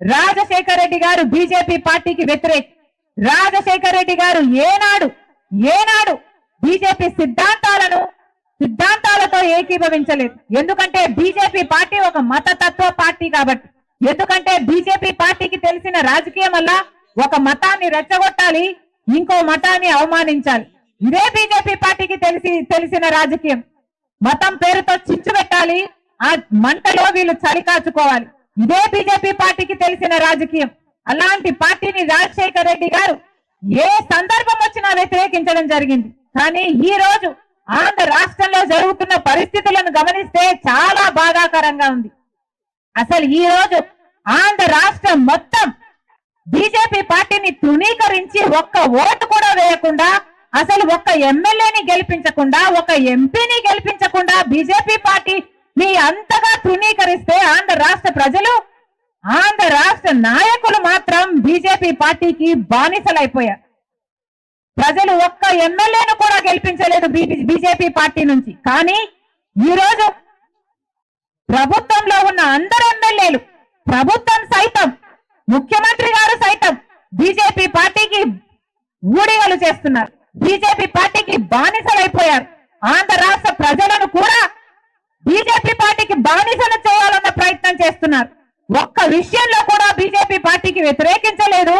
రాజశేఖర రెడ్డి గారు బీజేపీ పార్టీకి వ్యతిరేక. రాజశేఖర రెడ్డి గారు ఏనాడు ఏనాడు బీజేపీ సిద్ధాంతాలను సిద్ధాంతాలతో ఏకీభవించలేదు. ఎందుకంటే బీజేపీ పార్టీ ఒక మతతత్వ పార్టీ కాబట్టి. ఎందుకంటే బీజేపీ పార్టీకి తెలిసిన రాజకీయం వల్ల ఒక మతాన్ని రెచ్చగొట్టాలి ఇంకో మతాన్ని అవమానించాలి. ఇదే బీజేపీ పార్టీకి తెలిసి తెలిసిన రాజకీయం. మతం పేరుతో చిచ్చు పెట్టాలి ఆ మంటలో వీళ్ళు చలికాచుకోవాలి ఇదే బీజేపీ పార్టీకి తెలిసిన రాజకీయం. అలాంటి పార్టీని రాజశేఖర రెడ్డి గారు ఏ సందర్భం వచ్చినా వ్యతిరేకించడం జరిగింది. కానీ ఈ రోజు ఆంధ్ర రాష్ట్రంలో జరుగుతున్న పరిస్థితులను గమనిస్తే చాలా బాధాకరంగా ఉంది. అసలు ఈ రోజు ఆంధ్ర రాష్ట్రం మొత్తం బీజేపీ పార్టీని తృణీకరించి ఒక్క ఓటు కూడా వేయకుండా అసలు ఒక్క ఎమ్మెల్యేని గెలిపించకుండా ఒక ఎంపీని గెలిపించకుండా బీజేపీ పార్టీ మీ అంతగా తృణీకరిస్తే ఆంధ్ర రాష్ట్ర ప్రజలు ఆంధ్ర రాష్ట్ర నాయకులు మాత్రం బీజేపీ పార్టీకి బానిసలైపోయారు. ప్రజలు ఒక్క ఎమ్మెల్యేను కూడా గెలిపించలేదు బీజేపీ పార్టీ నుంచి. కానీ ఈ రోజు ప్రభుత్వంలో ఉన్న అందరు ఎమ్మెల్యేలు ప్రభుత్వం సైతం ముఖ్యమంత్రి గారు సైతం బీజేపీ పార్టీకి ఊడిగలు చేస్తున్నారు. బీజేపీ పార్టీకి బానిసలైపోయారు. ఆంధ్ర రాష్ట్ర ప్రజలను కూడా బీజేపీ పార్టీకి బానిసలు చేయాలన్న ప్రయత్నం చేస్తున్నారు. ఒక్క విషయంలో కూడా బీజేపీ పార్టీకి వ్యతిరేకించలేదు.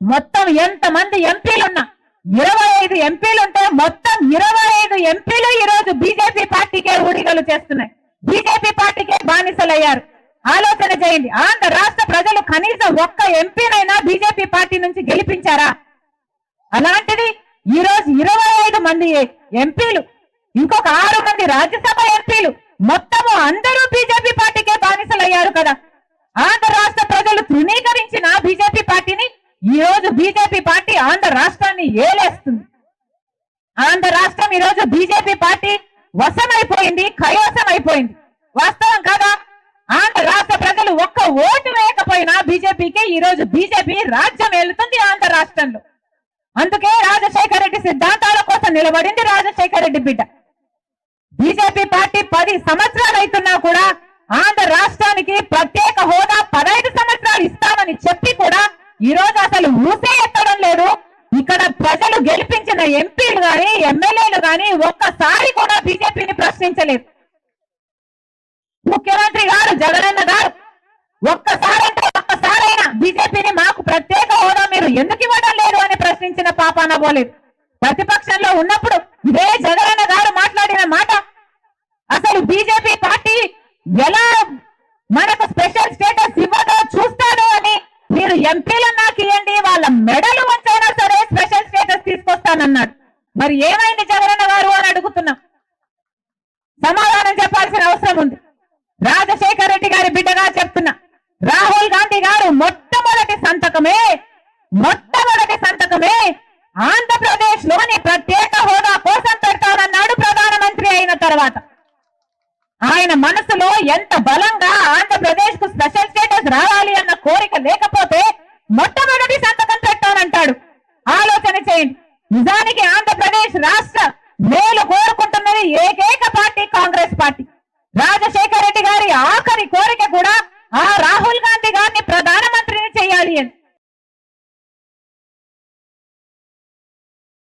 మొత్తం ఎంతమంది ఎంపీలున్నా ఇరవై ఐదు ఎంపీలుంటే మొత్తం ఇరవై ఐదు ఎంపీలు ఈ రోజు బీజేపీ పార్టీకే ఊడిగలు చేస్తున్నాయి. బీజేపీ పార్టీకే బానిసలయ్యారు. ఆలోచన చేయండి. ఆంధ్ర రాష్ట్ర ప్రజలు కనీసం ఒక్క ఎంపీనైనా బీజేపీ పార్టీ నుంచి గెలిపించారా? అలాంటిది ఈ రోజు ఇరవై ఐదు మంది ఎంపీలు ఇంకొక ఆరు మంది రాజ్యసభ ఎంపీలు మొత్తము అందరూ బీజేపీ పార్టీకే బానిసలయ్యారు కదా. ఆంధ్ర రాష్ట్ర ప్రజలు తృణీకరించిన బీజేపీ పార్టీని ఈ రోజు బీజేపీ పార్టీ ఆంధ్ర రాష్ట్రాన్ని ఏలేస్తుంది. ఆంధ్ర రాష్ట్రం ఈ రోజు బీజేపీ పార్టీ వశమైపోయింది కైవసం అయిపోయింది వాస్తవం కదా? ఆంధ్ర రాష్ట్ర ప్రజలు ఒక్క ఓటు వేయకపోయినా బీజేపీకి ఈ రోజు బీజేపీ రాజ్యం ఏలుతుంది ఆంధ్ర రాష్ట్రంలో. అందుకే రాజశేఖర రెడ్డి సిద్ధాంతాల కోసం నిలబడింది రాజశేఖర రెడ్డి బిడ్డ. బీజేపీ పార్టీ పది సంవత్సరాలు అవుతున్నా కూడా ఆంధ్ర రాష్ట్రానికి ప్రత్యేక హోదా పదహైదు సంవత్సరాలు ఇస్తామని చెప్పి కూడా ఈ రోజు అసలు ఊసే ఎత్తడం లేదు. ఇక్కడ ప్రజలు గెలిపించిన ఎంపీలు గాని ఎమ్మెల్యేలు గాని ఒక్కసారి కూడా బీజేపీని ప్రశ్నించలేదు. ముఖ్యమంత్రి గారు జగనన్న గారు ఒక్కసారి అంటే ఒక్కసారైనా బీజేపీని మాకు ప్రత్యేక హోదా మీరు ఎందుకు ఇవ్వడం లేదు అని ప్రశ్నించిన పాపాన పోలేదు. ప్రతిపక్షంలో ఉన్నప్పుడు ఇదే జగన్ గారు మాట్లాడిన మాట అసలు బీజేపీ పార్టీ ఎలా మనకు స్పెషల్ స్టేటస్ ఇవ్వదో చూస్తాడు అని మీరు ఎంపీలను నాకు ఇవ్వండి వాళ్ళ మెడలు వంచైనా సరే స్పెషల్ స్టేటస్ తీసుకొస్తానన్నాడు. మరి ఏమైంది జగనన్న గారు అని అడుగుతున్నాం. సమాధానం చెప్పాల్సిన అవసరం ఉంది. రాజశేఖర రెడ్డి గారి బిడ్డగా చెప్తున్నా. రాహుల్ గాంధీ గారు మొట్టమొదటి సంతకమే మొట్టమొదటి సంతకమే ఆంధ్రప్రదేశ్లోని ప్రత్యేక హోదా కోసం పెడతానన్నాడు ప్రధానమంత్రి అయిన తర్వాత. ఆయన మనసులో ఎంత బలంగా ఆంధ్రప్రదేశ్కు స్పెషల్ స్టేటస్ రావాలి అన్న కోరిక లేకపోతే మొట్టమొదటి సంతకం పెట్టానంటాడు ఆలోచన చేయండి నిజానికి ఆంధ్రప్రదేశ్ రాష్ట్ర మేలు కోరుకుంటున్నది ఏకైక పార్టీ కాంగ్రెస్ పార్టీ. రాజశేఖర రెడ్డి గారి ఆఖరి కోరిక కూడా